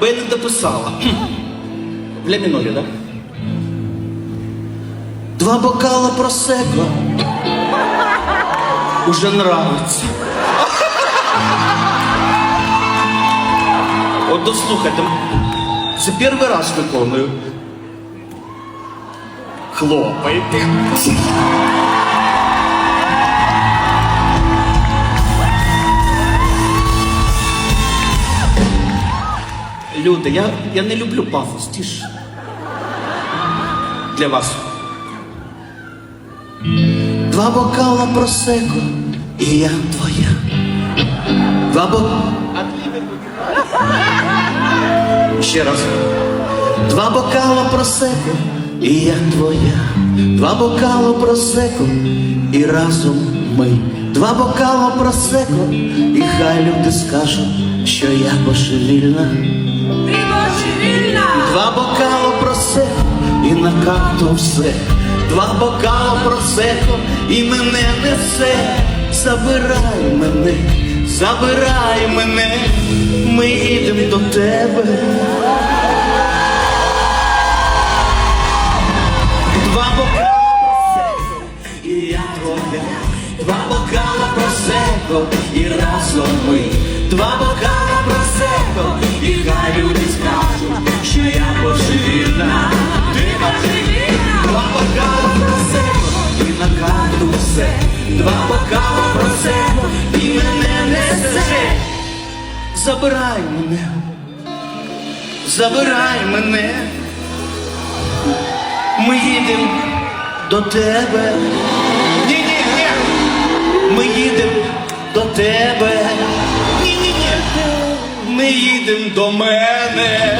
бо я не дописала. Для мінорі, да? Два бокала просеко. Уже нравиться. От дослухайте, це перший раз виконую. Хлопайте. Люди, я, я не люблю пафос, тіш. Для вас. Два бокала просеко, і я твоя. Два бокала. Ще раз. Два бокала просеко, і я твоя. Два бокала просеко, і разом ми. Два бокала просеко, і хай люди скажуть, що я божевільна. Два бокала просеко, і на карту все. Два бокала просеко, і мене несе. Забирай мене, забирай мене, ми їдемо до тебе. Два бокала просеко, і я твоя. Два бокала просеко, і разом ми. Два бокала просеко, Два бокала просеко, і мене несе. Забирай мене, забирай мене. Ми їдемо до тебе. Ні, ні. Ми їдемо до тебе. Ні, ні, ні. Ми їдемо до мене.